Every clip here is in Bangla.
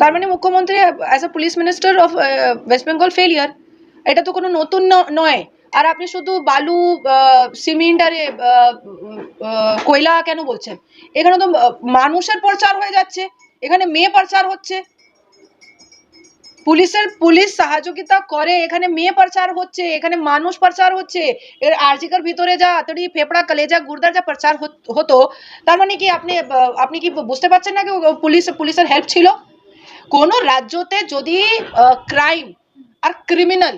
তার মানে মুখ্যমন্ত্রী as a police minister of West Bengal failure এটা তো কোনো নতুন নয়। আর আপনি শুধু বালু সিমেন্ট আর কয়লা কেন বলছেন? এখানে তো মানুষের প্রচার হয়ে যাচ্ছে। এখানে মেয়ে প্রচার হচ্ছে। পুলিশের, পুলিশ সহযোগিতা করে, এখানে মেয়ে প্রচার হচ্ছে, এখানে মানুষ প্রচার হচ্ছে। এর আর্জিকার ভিতরে যা আতড়ি, ফেপড়া, কলেজা, গুর্দার যা প্রচার হত- হতো, তার মানে কি আপনি আপনি কি বুঝতে পারছেন না কি পুলিশ, পুলিশের হেল্প ছিল? কোন রাজ্যতে যদি ক্রাইম আর ক্রিমিনাল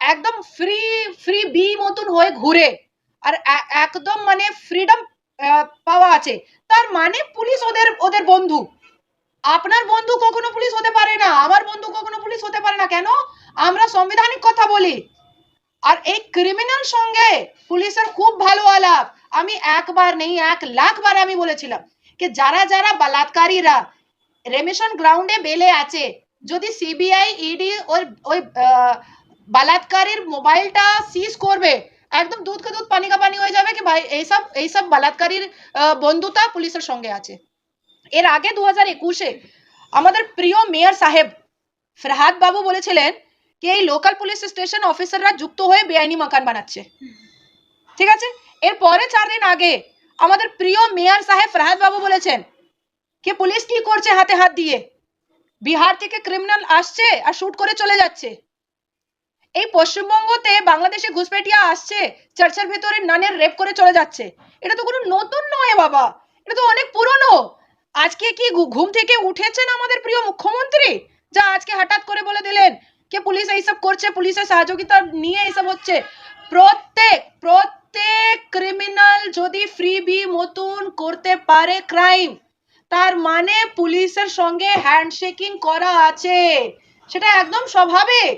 একদম ফ্রি ফ্রি বি মতন হয়ে ঘুরে আর একদম মানে ফ্রিডম পাওয়া আছে, তার মানে পুলিশ ওদের ওদের বন্ধু। আপনার বন্ধু কখনো পুলিশ হতে পারে না, আমার বন্ধু কখনো পুলিশ হতে পারে না, কেন? আমরা সাংবিধানিক কথা বলি। আর এই ক্রিমিনাল সঙ্গে পুলিশের খুব ভালো আলাপ। আমি একবার নেই, এক লাখ বার আমি বলেছিলাম যে যারা যারা বলাৎকারীরা রেমিশন গ্রাউন্ডে বেলে আছে। যদি সিবিআই ইডি ওই ওই আহ, বলাৎকারীর মোবাইলটা সিজ করবে একদম দুধ কে দুধ পানি কা পানি হয়ে যাবে কি ভাই? এইসব এইসব বলাৎকারীর বন্ধুতা পুলিশের সঙ্গে আছে। এর আগে দু হাজার একুশে আমাদের প্রিয় মেয়র সাহেব ফরহাদ বাবু বলেছিলেন যে এই লোকাল পুলিশ স্টেশন অফিসাররা যুক্ত হয়ে বেআইনি মাকান বানাচ্ছে। ঠিক আছে? এর পরে চার দিন আগে আমাদের প্রিয় মেয়র সাহেব ফরহাদ বাবু বলেছেন যে পুলিশ কি করছে হাতে হাত দিয়ে? বিহার থেকে ক্রিমিনাল আসছে আর শুট করে চলে যাচ্ছে। এই পশ্চিমবঙ্গতে বাংলাদেশে ঘুষপেটিয়া আসছে, চার্চের ভেতরে নানের রেপ করে চলে যাচ্ছে। এটা তো কোনো নতুন নয় বাবা, এটা তো অনেক পুরনো। আজকে কি ঘুম থেকে উঠেছেন আমাদের প্রিয় মুখ্যমন্ত্রী? যা আজকে হঠাৎ করে বলে দিলেন, কে পুলিশ এইসব করছে, পুলিশের সহযোগিতা নিয়ে এইসব হচ্ছে। প্রত্যেক প্রত্যেক ক্রিমিনাল যদি ফ্রি বি মতন করতে পারে ক্রাইম তার মানে পুলিশের সঙ্গে হ্যান্ডশেকিং করা আছে। সেটা একদম স্বাভাবিক।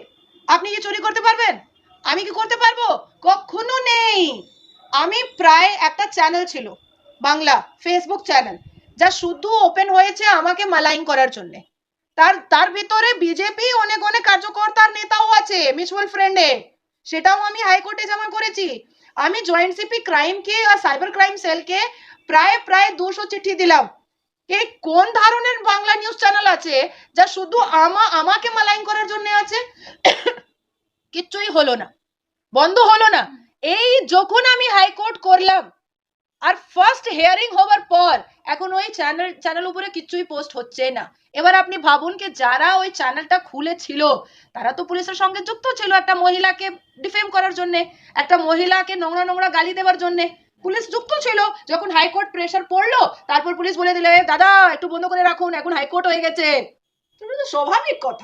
আপনি কি চুরি করতে পারবেন? আমি কি করতে পারব? কখনো নেই। আমি প্রায় একটা চ্যানেল ছিল, বাংলা ফেসবুক চ্যানেল যা শুধু ওপেন হয়েছে আমাকে মালাইন করার জন্য। তার তার ভিতরে বিজেপি অনেক অনেক কার্যকর্তার নেতাও আছে মিউচুয়াল ফ্রেন্ডে সেটাও আমি হাইকোর্টে জমা করেছি। আমি জয়েন্ট সিপি ক্রাইমকে আর সাইবার ক্রাইম সেলকে প্রায় প্রায় দুশো চিঠি দিলাম। এই কোন ধরনের বাংলা নিউজ চ্যানেল আছে যা শুধু আমা, আমাকে মালাইন করার জন্য আছে? কিচ্ছুই হলো না। বন্ধ হলো না। এই যখন আমি হাইকোর্ট করলাম, আর ফার্স্ট হিয়ারিং হওয়ার পর, এখন ওই চ্যানেল চ্যানেল উপরে কিচ্ছুই পোস্ট হচ্ছে না। এবার আপনি ভাবুন কি, যারা ওই চ্যানেলটা খুলেছিল, তারা তো পুলিশের সঙ্গে যুক্ত ছিল একটা মহিলাকে ডিফেম করার জন্য, একটা মহিলাকে নোংরা নোংরা গালি দেওয়ার জন্য। পুলিশ যুক্ত ছিল, যখন হাইকোর্ট প্রেশার পড়ল, তারপর পুলিশ বলে দিলে, দাদা, একটু বন্ধ করে রাখুন, এখন হাইকোর্ট হয়ে গেছে। স্বাভাবিক কথা।